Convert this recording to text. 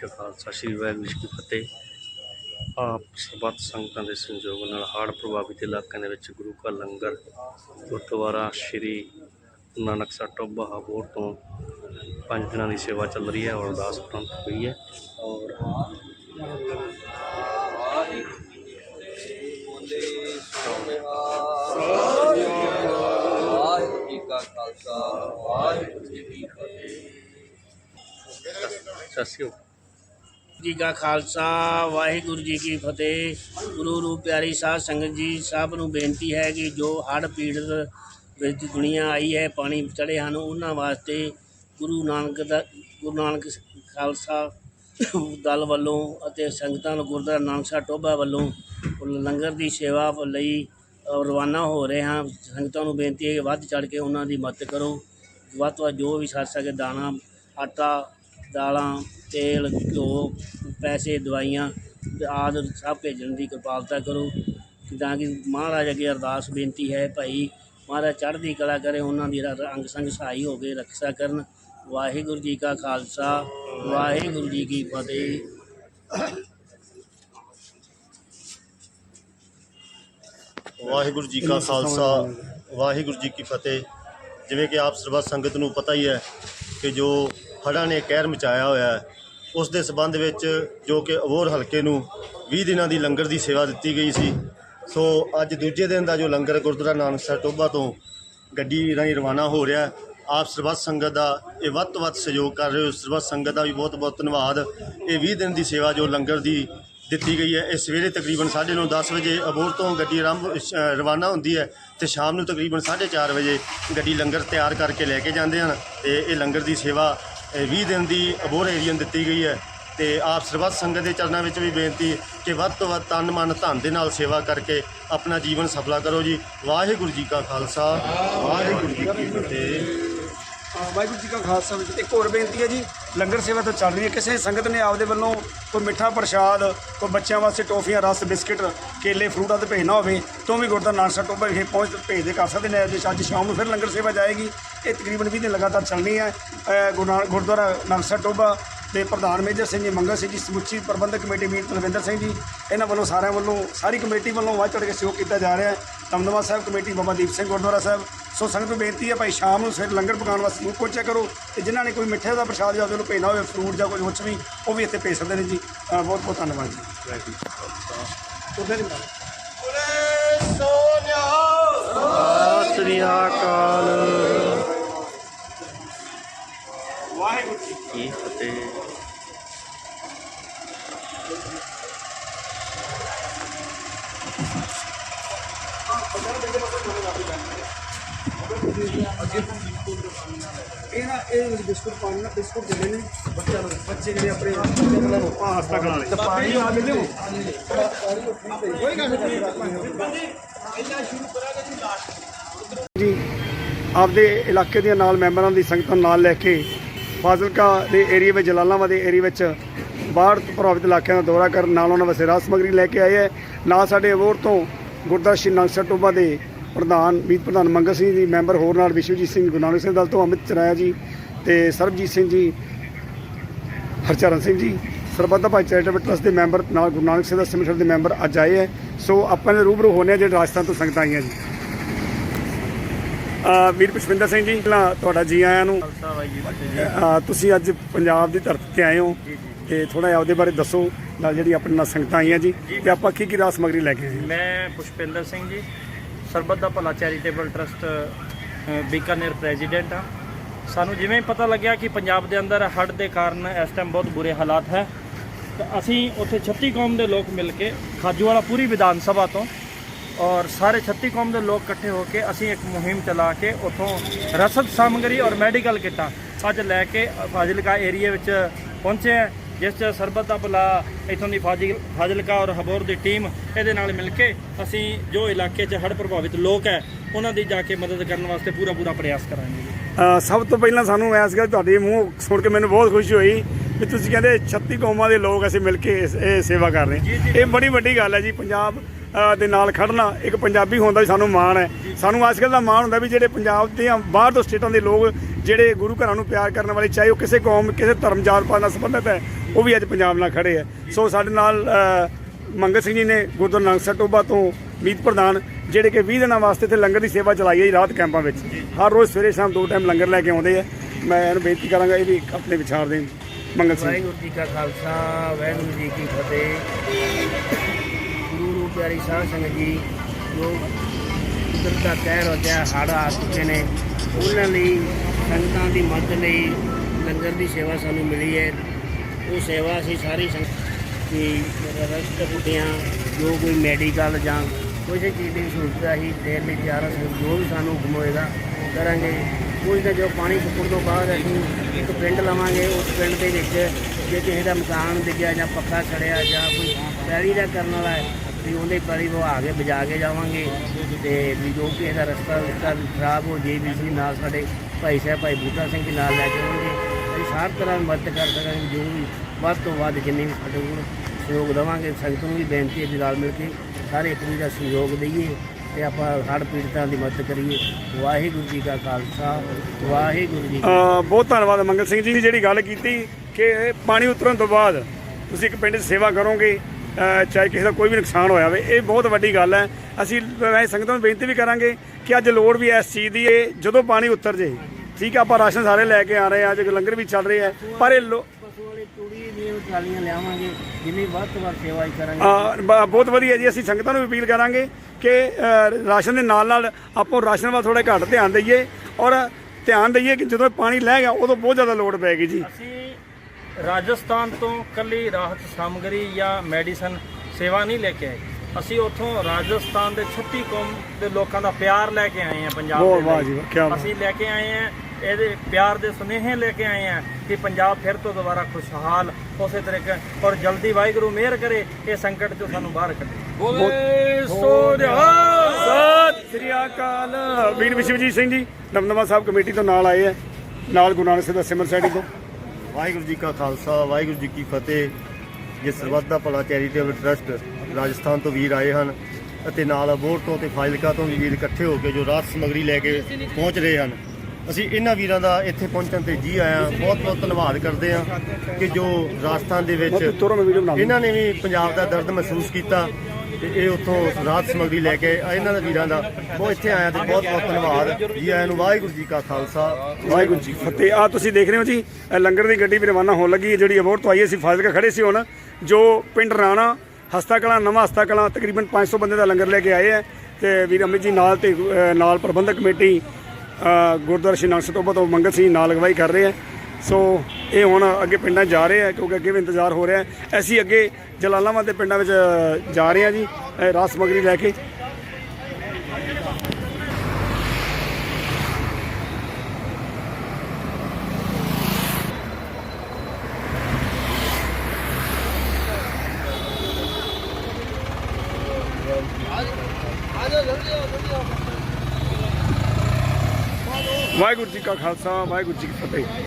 ਕਾ ਖਾਲਸਾ ਸ੍ਰੀ ਵਾਹਿਗੁਰੂ ਜੀ ਕੀ ਫਤਿਹ। ਆਪ ਸਰਬੱਤ ਸੰਗਤਾਂ ਦੇ ਸੰਯੋਗ ਨਾਲ ਹੜ੍ਹ ਪ੍ਰਭਾਵਿਤ ਇਲਾਕਿਆਂ ਦੇ ਵਿੱਚ ਗੁਰੂ ਕਾ ਲੰਗਰ ਗੁਰਦੁਆਰਾ ਸ੍ਰੀ ਨਾਨਕਸਰ ਟੋਬਾ ਹਾਬੋਰ ਤੋਂ ਪੰਜ ਦਿਨਾਂ ਦੀ ਸੇਵਾ ਚੱਲ ਰਹੀ ਹੈ ਔਰ ਅਰਦਾਸ ਉਪਰੰਤ ਹੋਈ ਹੈ। ਔਰ ਵਾਹਿਗੁਰੂ ਜੀ ਕਾ ਖਾਲਸਾ ਵਾਹਿਗੁਰੂ ਜੀ ਕੀ ਫਤਿਹ। ਸਸਿਓ ਜੀ ਕਾ ਖਾਲਸਾ, ਵਾਹਿਗੁਰੂ ਜੀ ਕੀ ਫਤਿਹ। ਗੁਰੂ ਰੂਪ ਪਿਆਰੀ ਸਾਧ ਸੰਗਤ ਜੀ, ਸਭ ਨੂੰ ਬੇਨਤੀ ਹੈ ਕਿ ਜੋ ਹੜ੍ਹ ਪੀੜਤ ਵਿੱਚ ਦੁਨੀਆ ਆਈ ਹੈ, ਪਾਣੀ ਚੜੇ ਹਨ, ਉਹਨਾਂ ਵਾਸਤੇ ਗੁਰੂ ਨਾਨਕ ਦਾ, ਗੁਰੂ ਨਾਨਕ ਖਾਲਸਾ ਦਲ ਵੱਲੋਂ ਅਤੇ ਸੰਗਤਾਂ ਨੂੰ ਗੁਰਦੁਆਰਾ ਨਾਨਕਸਰ ਟੋਭਾ ਵੱਲੋਂ ਲੰਗਰ ਦੀ ਸੇਵਾ ਲਈ ਰਵਾਨਾ ਹੋ ਰਹੇ ਹਾਂ। ਸੰਗਤਾਂ ਨੂੰ ਬੇਨਤੀ ਹੈ ਕਿ ਵੱਧ ਚੜ ਕੇ ਉਹਨਾਂ ਦੀ ਮਦਦ ਕਰੋ। ਵੱਧ ਤੋਂ ਵੱਧ ਜੋ ਵੀ ਸਰ ਸਕੇ ਦਾਣਾ, ਆਟਾ, ਦਾਲਾਂ ਤੇਲ ਘਿਓ ਪੈਸੇ ਦਵਾਈਆਂ ਆਦਿ ਸਭ ਭੇਜਣ ਦੀ ਕਿਰਪਾਲਤਾ ਕਰੋ। ਤਾਂ ਕਿ ਮਹਾਰਾਜ ਅੱਗੇ ਅਰਦਾਸ ਬੇਨਤੀ ਹੈ ਭਾਈ ਮਹਾਰਾਜ ਚੜ੍ਹਦੀ ਕਲਾ ਕਰੇ ਉਹਨਾਂ ਦੀ ਅੰਗ ਸੰਗ ਸਹਾਈ ਹੋ ਕੇ ਰੱਖਿਆ ਕਰਨ। ਵਾਹਿਗੁਰੂ ਜੀ ਕਾ ਖਾਲਸਾ ਵਾਹਿਗੁਰੂ ਜੀ ਕੀ ਫਤਿਹ। ਵਾਹਿਗੁਰੂ ਜੀ ਕਾ ਖਾਲਸਾ ਵਾਹਿਗੁਰੂ ਜੀ ਕੀ ਫਤਿਹ। ਜਿਵੇਂ ਕਿ ਆਪ ਸਰਬੱਤ ਸੰਗਤ ਨੂੰ ਪਤਾ ਹੀ ਹੈ ਕਿ ਜੋ ਹੜ੍ਹਾਂ ਨੇ ਕਹਿਰ ਮਚਾਇਆ ਹੋਇਆ ਹੈ ਉਸ ਦੇ ਸਬੰਧ ਵਿੱਚ ਜੋ ਕਿ ਅਬੋਹਰ ਹਲਕੇ ਨੂੰ 20 ਦਿਨਾਂ ਦੀ ਲੰਗਰ ਦੀ ਸੇਵਾ ਦਿੱਤੀ ਗਈ ਸੀ। ਸੋ ਅੱਜ ਦੂਜੇ ਦਿਨ ਦਾ ਜੋ ਲੰਗਰ ਗੁਰਦੁਆਰਾ ਨਾਨਕਸਰ ਟੋਭਾ ਤੋਂ ਗੱਡੀ ਰਾਹੀਂ ਰਵਾਨਾ ਹੋ ਰਿਹਾ ਆਪ ਸਰਬੱਤ ਸੰਗਤ ਦਾ ਇਹ ਵੱਧ ਤੋਂ ਵੱਧ ਸਹਿਯੋਗ ਕਰ ਰਹੇ ਹੋ। ਸਰਬੱਤ ਸੰਗਤ ਦਾ ਵੀ ਬਹੁਤ ਬਹੁਤ ਧੰਨਵਾਦ। ਇਹ 20 ਦਿਨ ਦੀ ਸੇਵਾ ਜੋ ਲੰਗਰ ਦੀ ਦਿੱਤੀ ਗਈ ਹੈ, ਇਹ ਸਵੇਰੇ ਤਕਰੀਬਨ 9:30 10 ਵਜੇ ਅਬੋਰ ਤੋਂ ਗੱਡੀ ਆਰੰਭ ਰਵਾਨਾ ਹੁੰਦੀ ਹੈ ਤੇ ਸ਼ਾਮ ਨੂੰ ਤਕਰੀਬਨ 4:30 ਵਜੇ ਗੱਡੀ ਲੰਗਰ ਤਿਆਰ ਕਰਕੇ ਲੈ ਕੇ ਜਾਂਦੇ ਹਨ ਤੇ ਇਹ ਲੰਗਰ ਦੀ ਸੇਵਾ 20 ਦਿਨ ਦੀ ਅਬੋਹਰ ਏਰੀਅਨ ਦਿੱਤੀ ਗਈ ਹੈ ਤੇ ਆਪ ਸਰਬੱਤ ਸੰਗਤ ਦੇ ਚਰਨਾਂ ਵਿੱਚ ਵੀ ਬੇਨਤੀ ਕਿ ਵੱਧ ਤੋਂ ਵੱਧ ਤਨ ਮਨ ਧਨ ਦੇ ਨਾਲ ਸੇਵਾ ਕਰਕੇ ਆਪਣਾ ਜੀਵਨ ਸਫਲਾ ਕਰੋ ਜੀ। ਵਾਹਿਗੁਰੂ ਜੀ ਕਾ ਖਾਲਸਾ। ਵਾਹਿਗੁਰੂ ਜੀ ਕੀ ਫਤਿਹ। ਵਾਹਿਗੁਰੂ ਜੀ ਕਾ ਖਾਲਸਾ, ਵਿੱਚ ਇੱਕ ਹੋਰ ਬੇਨਤੀ ਹੈ ਜੀ। ਲੰਗਰ ਸੇਵਾ ਤਾਂ ਚੱਲ ਰਹੀ ਹੈ। ਕਿਸੇ ਸੰਗਤ ਨੇ ਆਪਦੇ ਵੱਲੋਂ ਕੋਈ ਮਿੱਠਾ ਪ੍ਰਸ਼ਾਦ, ਕੋਈ ਬੱਚਿਆਂ ਵਾਸਤੇ ਟੋਫੀਆਂ, ਰਸ, ਬਿਸਕਿਟ, ਕੇਲੇ, ਫਰੂਟ ਆਦਿ ਭੇਜਣਾ ਹੋਵੇ, ਤਾਂ ਵੀ ਗੁਰਦੁਆਰਾ ਨਾਨਕਸਰ ਟੋਭਾ ਵਿਖੇ ਪਹੁੰਚ ਭੇਜਦੇ ਕਰ ਸਕਦੇ ਨੇ। ਜਿਸ ਅੱਜ ਸ਼ਾਮ ਨੂੰ ਫਿਰ ਲੰਗਰ ਸੇਵਾ ਜਾਏਗੀ। ਇਹ ਤਕਰੀਬਨ 20 ਦਿਨ ਲਗਾਤਾਰ ਚੱਲਣੀ ਹੈ। ਗੁਰੂ ਨਾਨਕ ਗੁਰਦੁਆਰਾ ਨਾਨਕਸਰ ਟੋਭਾ ਦੇ ਪ੍ਰਧਾਨ ਮੇਜਰ ਸਿੰਘ ਜੀ, ਮੰਗਲ ਸਿੰਘ ਜੀ, ਸਮੁੱਚੀ ਪ੍ਰਬੰਧਕ ਕਮੇਟੀ ਮੀਤ ਤਲਵਿੰਦਰ ਸਿੰਘ ਜੀ, ਇਹਨਾਂ ਵੱਲੋਂ ਸਾਰਿਆਂ ਵੱਲੋਂ ਸਾਰੀ ਕਮੇਟੀ ਵੱਲੋਂ ਵੱਧ ਚੜ੍ਹ ਕੇ ਸਹਿਯੋਗ ਕੀਤਾ ਜਾ ਰਿਹਾ ਹੈ। ਦਮਦਮਾ ਸਾਹਿਬ ਕਮੇਟੀ, ਬਾਬਾ ਦੀਪ ਸਿੰਘ ਗੁਰਦੁਆਰਾ ਸਾਹਿਬ ਸੋ ਸੰਗਤ ਨੂੰ ਬੇਨਤੀ ਹੈ ਭਾਈ ਸ਼ਾਮ ਨੂੰ ਫਿਰ ਲੰਗਰ ਪਕਾਉਣ ਵਾਸਤੇ ਜ਼ਰੂਰ ਪਹੁੰਚਿਆ ਕਰੋ ਤੇ ਜਿਨ੍ਹਾਂ ਨੇ ਕੋਈ ਮਿੱਠੇ ਦਾ ਪ੍ਰਸ਼ਾਦ ਜਾਂ ਉਹਨੂੰ ਭੇਜਣਾ ਹੋਵੇ ਫਰੂਟ ਜਾਂ ਕੁਝ ਕੁਛ ਵੀ, ਉਹ ਵੀ ਇੱਥੇ ਭੇਜ ਸਕਦੇ ਨੇ ਜੀ। ਬਹੁਤ ਬਹੁਤ ਧੰਨਵਾਦ ਜੀ। ਉਹਦੇ ਦੀ ਸਤਿ ਸ੍ਰੀ ਅਕਾਲ। ਵਾਹਿਗੁਰੂ ਜੀ ਕੀ ਫਤਿਹ ਇਹ ਨਾ, ਇਹ ਬਿਸਕੁਟ ਪਾਣੀ ਨਾ, ਬਿਸਕੁਟ ਦੇਣੇ ਨੇ ਬੱਚਿਆਂ ਨੂੰ ਬੱਚੇ ਜਿਹੜੇ ਆਪਣੇ ਬੱਚਿਆਂ ਨੂੰ ਪਾਸ ਤੱਕ ਨਾਲ ਤੇ ਪਾਣੀ ਆ ਮਿਲਿਓ ਕੋਈ ਗੱਲ ਜੀ, ਆਪਦੇ ਇਲਾਕੇ ਦੇ ਨਾਲ ਮੈਂਬਰਾਂ ਦੀ ਸੰਗਤਾਂ ਨਾਲ ਲੈ ਕੇ ਫਾਜ਼ਿਲਕਾ ਦੇ ਏਰੀਆ ਵਿੱਚ, ਜਲਾਲਾਬਾਦ ਦੇ ਏਰੀਆ ਵਿੱਚ ਬਾੜ ਪ੍ਰਭਾਵਿਤ ਇਲਾਕਿਆਂ ਦਾ ਦੌਰਾ ਕਰਨ ਨਾਲ ਉਹਨਾਂ ਵਾਸਤੇ ਰਾਜ ਸਮੱਗਰੀ ਲੈ ਕੇ ਆਏ ਹੈ। ਨਾਲ ਸਾਡੇ ਅਬੋਰ ਤੋਂ ਗੁਰਦੁਆਰਾ ਸ਼੍ਰੀ ਨਾਨਕਸਰ ਟੋਬਾ ਦੇ ਪ੍ਰਧਾਨ ਮੀਤ ਪ੍ਰਧਾਨ ਮੰਗਲ ਸਿੰਘ ਜੀ ਮੈਂਬਰ ਹੋਰ ਨਾਲ ਵਿਸ਼ਵਜੀਤ ਸਿੰਘ ਗੁਰੂ ਨਾਨਕ ਸਿੰਘ ਦਲ ਤੋਂ ਅਮਿਤ ਚਰਾਇਆ ਜੀ ਤੇ ਸਰਬਜੀਤ ਸਿੰਘ ਜੀ ਹਰਚਰਨ ਸਿੰਘ ਜੀ। ਸਰਬੱਤ ਦਾ ਭਾਈ ਚੈਰੀਟੇਬਲ ਟਰਸਟ ਦੇ ਮੈਂਬਰ ਨਾਲ ਗੁਰੂ ਨਾਨਕ ਸਿੰਘ ਦਾ ਸਮਿਸ਼ਨ ਦੇ ਮੈਂਬਰ ਅੱਜ ਆਏ ਹੈ। ਸੋ ਆਪਾਂ ਨੇ ਰੂਬਰੂ ਹੋਣੇ ਜਿਹੜੇ ਰਾਜਸਥਾਨ ਤੋਂ ਸੰਗਤਾਂ ਆਈਆਂ ਜੀ। ਵੀਰ ਪੁਸ਼ਪਿੰਦਰ ਸਿੰਘ ਜੀ ਪਹਿਲਾਂ ਤੁਹਾਡਾ ਜੀ ਆਇਆਂ ਨੂੰ। ਤੁਸੀਂ ਅੱਜ ਪੰਜਾਬ ਦੀ ਧਰਤੀ ਤੇ ਆਏ ਹੋ ਤੇ ਥੋੜਾ ਜਿਹਾ ਉਹਦੇ ਬਾਰੇ ਦੱਸੋ ਨਾਲ ਜਿਹੜੀ ਆਪਣੇ ਨਾਲ ਸੰਗਤਾਂ ਆਈਆਂ ਜੀ। ਤੇ ਆਪਾਂ ਕੀ ਕੀ ਰਾਸ ਸਮਗਰੀ ਲੈ ਕੇ ਆਏ ਜੀ? ਮੈਂ ਪੁਸ਼ਪਿੰਦਰ ਸਿੰਘ ਜੀ ਸਰਬੱਤ ਦਾ ਭਲਾ ਚੈਰੀਟੇਬਲ ਟਰਸਟ ਬੀਕਾਨੇਰ ਪ੍ਰੈਜ਼ੀਡੈਂਟ ਹਾਂ ਸਾਨੂੰ ਜਿਵੇਂ ਹੀ ਪਤਾ ਲੱਗਿਆ ਕਿ ਪੰਜਾਬ ਦੇ ਅੰਦਰ ਹੜ੍ਹ ਦੇ ਕਾਰਨ ਇਸ ਟਾਈਮ ਬਹੁਤ ਬੁਰੇ ਹਾਲਾਤ ਹੈ, ਤਾਂ ਅਸੀਂ ਉੱਥੇ 36 ਕੌਮ ਦੇ ਲੋਕ ਮਿਲ ਕੇ ਖਾਜੂਵਾਲਾ ਪੂਰੀ ਵਿਧਾਨ ਸਭਾ ਤੋਂ ਔਰ ਸਾਰੇ 36 ਕੌਮ ਦੇ ਲੋਕ ਇਕੱਠੇ ਹੋ ਕੇ ਅਸੀਂ ਇੱਕ ਮੁਹਿੰਮ ਚਲਾ ਕੇ ਉੱਥੋਂ ਰਸਦ ਸਾਮਗਰੀ ਔਰ ਮੈਡੀਕਲ ਕਿੱਟਾਂ ਅੱਜ ਲੈ ਕੇ ਫਾਜ਼ਿਲਕਾ ਏਰੀਆ ਵਿੱਚ ਪਹੁੰਚੇ ਹਾਂ। ਜਿਸ 'ਚ ਸਰਬੱਤ ਦਾ ਭਲਾ ਇਥੋਂ ਦੀ ਫਾਜ਼ਿਲ ਫਾਜ਼ਿਲਕਾ ਔਰ ਹਬੋਰ ਦੀ ਟੀਮ ਇਹਦੇ ਨਾਲ ਮਿਲ ਕੇ ਅਸੀਂ ਜੋ ਇਲਾਕੇ 'ਚ ਹੜ੍ਹ ਪ੍ਰਭਾਵਿਤ ਲੋਕ ਹੈ ਉਹਨਾਂ ਦੀ ਜਾ ਕੇ ਮਦਦ ਕਰਨ ਵਾਸਤੇ ਪੂਰਾ ਪੂਰਾ ਪ੍ਰਯਾਸ ਕਰਾਂਗੇ ਸਭ ਤੋਂ ਪਹਿਲਾਂ ਸਾਨੂੰ ਐਸ ਗੱਲ ਤੁਹਾਡੇ ਮੂੰਹ ਸੁਣ ਕੇ ਮੈਨੂੰ ਬਹੁਤ ਖੁਸ਼ੀ ਹੋਈ ਵੀ ਤੁਸੀਂ ਕਹਿੰਦੇ 36 ਕੌਮਾਂ ਦੇ ਲੋਕ ਅਸੀਂ ਮਿਲ ਕੇ ਇਹ ਸੇਵਾ ਕਰ ਰਹੇ ਇਹ ਬੜੀ ਵੱਡੀ ਗੱਲ ਹੈ ਜੀ ਪੰਜਾਬ ਦੇ ਨਾਲ ਖੜਨਾ ਇੱਕ ਪੰਜਾਬੀ ਹੋਣ ਦਾ ਸਾਨੂੰ ਮਾਣ ਹੈ। ਸਾਨੂੰ ਅੱਜ ਕੱਲ੍ਹ ਦਾ ਮਾਣ ਹੁੰਦਾ ਵੀ ਜਿਹੜੇ ਪੰਜਾਬ ਦੇ ਬਾਹਰ ਤੋਂ ਸਟੇਟਾਂ ਦੇ ਲੋਕ ਜਿਹੜੇ ਗੁਰੂ ਘਰਾਂ ਨੂੰ ਪਿਆਰ ਕਰਨ ਵਾਲੇ ਚਾਹੇ ਉਹ ਕਿਸੇ ਕੌਮ ਕਿਸੇ ਧਰਮ ਜਾਤ ਪਾਤ ਨਾਲ ਸੰਬੰਧਿਤ ਹੈ ਉਹ ਵੀ ਅੱਜ ਪੰਜਾਬ ਨਾਲ ਖੜੇ ਹੈ। ਸੋ ਸਾਡੇ ਨਾਲ ਮੰਗਤ ਸਿੰਘ ਜੀ ਨੇ ਗੁਰਦੁਆਰਾ ਨਾਨਕਸਰ ਟੋਬਾ ਤੋਂ ਮੀਤ ਪ੍ਰਧਾਨ ਜਿਹੜੇ ਕਿ 20 ਦਿਨਾਂ ਵਾਸਤੇ ਇੱਥੇ ਲੰਗਰ ਦੀ ਸੇਵਾ ਚਲਾਈ ਹੈ ਜੀ ਰਾਤ ਕੈਂਪਾਂ ਵਿੱਚ। ਹਰ ਰੋਜ਼ ਸਵੇਰੇ ਸ਼ਾਮ ਦੋ ਟਾਈਮ ਲੰਗਰ ਲੈ ਕੇ ਆਉਂਦੇ ਆ। ਮੈਂ ਇਹਨੂੰ ਬੇਨਤੀ ਕਰਾਂਗਾ ਇਹ ਵੀ ਆਪਣੇ ਵਿਚਾਰ ਦੇਣ। ਮੰਗਤ ਸਿੰਘ ਵਾਹਿਗੁਰੂ ਜੀ ਕਾ ਖਾਲਸਾ ਵਾਹਿਗੁਰੂ ਜੀ ਕੀ ਫਤਿਹ। ਗੁਰੂ ਨੂੰ ਪਿਆਰੀ ਸਾਧ ਸੰਗਤ ਜੀ ਜੋ ਕੁਦਰਤ ਦਾ ਕਹਿਰ ਹੋ ਗਿਆ ਹੜ੍ਹ ਆ ਚੁੱਕੇ ਨੇ ਉਹਨਾਂ ਲਈ ਸੰਗਤਾਂ ਦੀ ਮਦਦ ਲਈ ਲੰਗਰ ਦੀ ਸੇਵਾ ਸਾਨੂੰ ਮਿਲੀ ਹੈ। ਉਹ ਸੇਵਾ ਅਸੀਂ ਸਾਰੀ ਸੰਗਤ ਦੀ ਰਸਤ ਜੋ ਕੋਈ ਮੈਡੀਕਲ ਜਾਂ ਕਿਸੇ ਚੀਜ਼ ਦੀ ਸਹੂਲਤ ਅਸੀਂ ਦੇਣ ਲਈ ਤਿਆਰ ਹਾਂ। ਜੋ ਵੀ ਸਾਨੂੰ ਹੁਕਮ ਹੋਏਗਾ, ਕਰਾਂਗੇ। ਕੋਈ ਤਾਂ ਜੋ ਪਾਣੀ ਸੁੱਕਣ ਤੋਂ ਬਾਅਦ ਅਸੀਂ ਇੱਕ ਪਿੰਡ ਲਵਾਂਗੇ। ਉਸ ਪਿੰਡ ਦੇ ਵਿੱਚ ਜੇ ਕਿਸੇ ਦਾ ਮਕਾਨ ਡਿੱਗਿਆ ਜਾਂ ਪੱਕਾ ਛੜਿਆ ਜਾਂ ਕੋਈ ਪੈਲੀ ਦਾ ਕਰਨ ਵਾਲਾ ਹੈ ਵੀ ਉਹਦੇ ਪੈਲੀ ਵਹਾ ਕੇ ਬਜਾ ਕੇ ਜਾਵਾਂਗੇ ਤੇ ਵੀ ਜੋ ਕਿਸੇ ਦਾ ਰਸਤਾ ਰੁਸਤਾ ਖਰਾਬ ਹੋ ਜੇ ਵੀ ਸੀ ਨਾਲ ਸਾਡੇ ਭਾਈ ਸਾਹਿਬ ਭਾਈ ਬੂਟਾ ਸਿੰਘ ਜੀ ਨਾਲ ਲੈ ਕੇ ਆਉਣਗੇ। ਅਸੀਂ ਹਰ ਤਰ੍ਹਾਂ ਮਦਦ ਕਰ ਸਕਾਂਗੇ ਜੋ ਵੀ ਵੱਧ ਤੋਂ ਵੱਧ ਜਿੰਨੇ ਵੀ ਸਾਡੇ ਕੋਲ ਸਹਿਯੋਗ ਦੇਵਾਂਗੇ ਸੰਗਤ ਨੂੰ ਵੀ ਬੇਨਤੀ ਹੈ ਰਲ ਮਿਲ ਕੇ ਸਾਰੇ ਇੱਕ ਦੂਜੇ ਦਾ ਸਹਿਯੋਗ ਦਈਏ ਤੇ ਆਪਾਂ ਹੜ੍ਹ ਪੀੜਤਾਂ ਦੀ ਮਦਦ ਕਰੀਏ। ਵਾਹਿਗੁਰੂ ਜੀ ਕਾ ਖਾਲਸਾ ਵਾਹਿਗੁਰੂ ਜੀ ਕੀ ਬਹੁਤ ਧੰਨਵਾਦ ਮੰਗਲ ਸਿੰਘ ਜੀ ਦੀ ਜਿਹੜੀ ਗੱਲ ਕੀਤੀ ਕਿ ਪਾਣੀ ਉਤਰਨ ਤੋਂ ਬਾਅਦ ਤੁਸੀਂ ਇੱਕ ਪਿੰਡ ਸੇਵਾ ਕਰੋਗੇ। ਚਾਹੇ ਕਿਸੇ ਦਾ ਕੋਈ ਵੀ ਨੁਕਸਾਨ ਹੋਇਆ ਹੋਵੇ, ਇਹ ਬਹੁਤ ਵੱਡੀ ਗੱਲ ਹੈ। ਅਸੀਂ ਵੈਸੇ ਸੰਗਤਾਂ ਨੂੰ ਬੇਨਤੀ ਵੀ ਕਰਾਂਗੇ ਕਿ ਅੱਜ ਲੋੜ ਵੀ ਇਸ ਚੀਜ਼ ਦੀ ਹੈ ਜਦੋਂ ਪਾਣੀ ਉਤਰ ਜੇ। ਠੀਕ ਹੈ ਆਪਾਂ ਰਾਸ਼ਨ ਸਾਰੇ ਲੈ ਕੇ ਆ ਰਹੇ ਆ, ਅੱਜ ਲੰਗਰ ਵੀ ਚੱਲ ਰਹੇ ਆ ਪਰ ਇਹ ਲੋ- ਲਿਆਵਾਂਗੇ ਬਹੁਤ ਵਧੀਆ ਜੀ, ਅਸੀਂ ਸੰਗਤਾਂ ਨੂੰ ਅਪੀਲ ਕਰਾਂਗੇ ਕਿ ਰਾਸ਼ਨ ਦੇ ਨਾਲ ਨਾਲ ਆਪਾਂ ਰਾਸ਼ਨ ਵੱਲ ਥੋੜਾ ਘੱਟ ਧਿਆਨ ਦਈਏ ਔਰ ਧਿਆਨ ਦਈਏ ਕਿ ਜਦੋਂ ਪਾਣੀ ਲੈ ਗਿਆ, ਉਦੋਂ ਬਹੁਤ ਜ਼ਿਆਦਾ ਲੋੜ ਗਈ ਜੀ। ਰਾਜਸਥਾਨ ਤੋਂ ਕੱਲੀ ਰਾਹਤ ਸਾਮਗਰੀ ਜਾਂ ਮੈਡੀਸਨ ਸੇਵਾ ਨਹੀਂ ਲੈ ਕੇ ਆਏ। ਅਸੀਂ ਉੱਥੋਂ ਰਾਜਸਥਾਨ ਦੇ 36 ਕੌਮ ਦੇ ਲੋਕਾਂ ਦਾ ਪਿਆਰ ਲੈ ਕੇ ਆਏ ਹਾਂ ਪੰਜਾਬ ਦੇ ਵਾਹ। ਜੀ। ਅਸੀਂ ਲੈ ਕੇ ਆਏ ਹਾਂ ਇਹਦੇ ਪਿਆਰ ਦੇ ਸੁਨੇਹੇ ਲੈ ਕੇ ਆਏ ਹਾਂ ਕਿ ਪੰਜਾਬ ਫਿਰ ਤੋਂ ਦੁਬਾਰਾ ਖੁਸ਼ਹਾਲ ਉਸੇ ਤਰੀਕੇ ਔਰ ਜਲਦੀ ਵਾਹਿਗੁਰੂ ਮਿਹਰ ਕਰੇ ਇਹ ਸੰਕਟ ਚੋਂ ਸਾਨੂੰ ਬਾਹਰ ਕੱਢੇ। ਬੋਲੇ ਸੋ ਸਤਿ ਸ੍ਰੀ ਅਕਾਲ। ਵੀਰ ਵਿਸ਼ਵਜੀਤ ਸਿੰਘ ਜੀ ਨਵਨਵਾ ਸਾਹਿਬ ਕਮੇਟੀ ਤੋਂ ਨਾਲ ਆਏ ਆ ਨਾਲ ਗੁਰੂ ਨਾਨਕ ਸਾਹਿਬ ਸਿਮਰ ਸੈਣੀ ਤੋਂ। ਵਾਹਿਗੁਰੂ ਜੀ ਕਾ ਖਾਲਸਾ ਵਾਹਿਗੁਰੂ ਜੀ ਕੀ ਫਤਿਹ। ਜੇ ਸਰਬੱਤ ਦਾ ਭਲਾ ਚੈਰੀਟੇਬਲ ਟਰਸਟ ਰਾਜਸਥਾਨ ਤੋਂ ਵੀਰ ਆਏ ਹਨ ਅਤੇ ਨਾਲ ਅਬੋਹਰ ਤੋਂ ਤੇ ਫਾਜ਼ਿਲਕਾ ਤੋਂ ਵੀ ਵੀਰ ਇਕੱਠੇ ਹੋ ਕੇ ਜੋ ਰਾਤ ਸਮਗਰੀ ਲੈ ਕੇ ਪਹੁੰਚ ਰਹੇ ਹਨ। ਅਸੀਂ ਇਹਨਾਂ ਵੀਰਾਂ ਦਾ ਇੱਥੇ ਪਹੁੰਚਣ ਤੇ ਜੀ ਆਇਆਂ ਬਹੁਤ ਬਹੁਤ ਧੰਨਵਾਦ ਕਰਦੇ ਹਾਂ ਕਿ ਜੋ ਰਾਜਸਥਾਨ ਦੇ ਵਿੱਚ। ਇਹਨਾਂ ਨੇ ਵੀ ਪੰਜਾਬ ਦਾ ਦਰਦ ਮਹਿਸੂਸ ਕੀਤਾ। ਤੇ ਇਹ ਉੱਥੋਂ ਰਾਤ ਸਮਗਰੀ ਲੈ ਕੇ ਆਏ। ਇਹਨਾਂ ਦੇ ਵੀਰਾਂ ਦਾ। ਬਹੁਤ ਇੱਥੇ ਆਇਆ ਤੇ ਬਹੁਤ ਬਹੁਤ ਧੰਨਵਾਦ। ਜੀ ਆਇਆਂ ਨੂੰ ਵਾਹਿਗੁਰੂ ਜੀ ਕਾ ਖਾਲਸਾ ਵਾਹਿਗੁਰੂ ਜੀ ਕੀ ਫਤਿਹ। ਆ ਤੁਸੀਂ ਦੇਖ ਰਹੇ ਹੋ ਜੀ ਇਹ ਲੰਗਰ ਦੀ ਗੱਡੀ ਵੀ ਰਵਾਨਾ ਹੋਣ ਲੱਗੀ। ਹੈ ਜਿਹੜੀ ਅਬੋਰ ਤੋਂ ਆਈ ਹੈ, ਅਸੀਂ ਫਾਜ਼ਿਲਕਾ ਖੜੇ ਸੀ ਹੁਣ ਜੋ ਪਿੰਡ ਰਾਣਾ ਹਸਤਾ ਕਲਾਂ ਨਵਾਂ ਹਸਤਾ ਕਲਾਂ ਤਕਰੀਬਨ 500 ਬੰਦੇ ਦਾ ਲੰਗਰ ਲੈ ਕੇ ਆਏ ਹੈ। ਤੇ ਵੀਰ ਅਮਿਤ ਜੀ ਨਾਲ ਤੇ ਨਾਲ ਪ੍ਰਬੰਧਕ ਕਮੇਟੀ ਗੁਰਦੁਆਰਾ ਸ਼੍ਰੀ ਨਾਨਕ ਤੋਂ ਤੋਂ ਮੰਗਤ ਸਿੰਘ ਨਾਲ ਅਗਵਾਈ ਕਰ ਰਹੇ ਹੈ। ਸੋ ਇਹ ਹੁਣ ਅੱਗੇ ਪਿੰਡਾਂ 'ਚ ਜਾ ਰਹੇ ਆ ਕਿਉਂਕਿ ਅੱਗੇ ਵੀ ਇੰਤਜ਼ਾਰ ਹੋ ਰਿਹਾ ਹੈ। ਅਸੀਂ ਅੱਗੇ ਜਲਾਲਾਬਾਦ ਦੇ ਪਿੰਡਾਂ ਵਿੱਚ ਜਾ ਰਹੇ ਹਾਂ ਜੀ ਇਹ ਰਾਤ ਸਮਗਰੀ ਲੈ ਕੇ। ਵਾਹਿਗੁਰੂ ਜੀ ਕਾ ਖਾਲਸਾ, ਵਾਹਿਗੁਰੂ ਜੀ ਕੀ ਫਤਿਹ।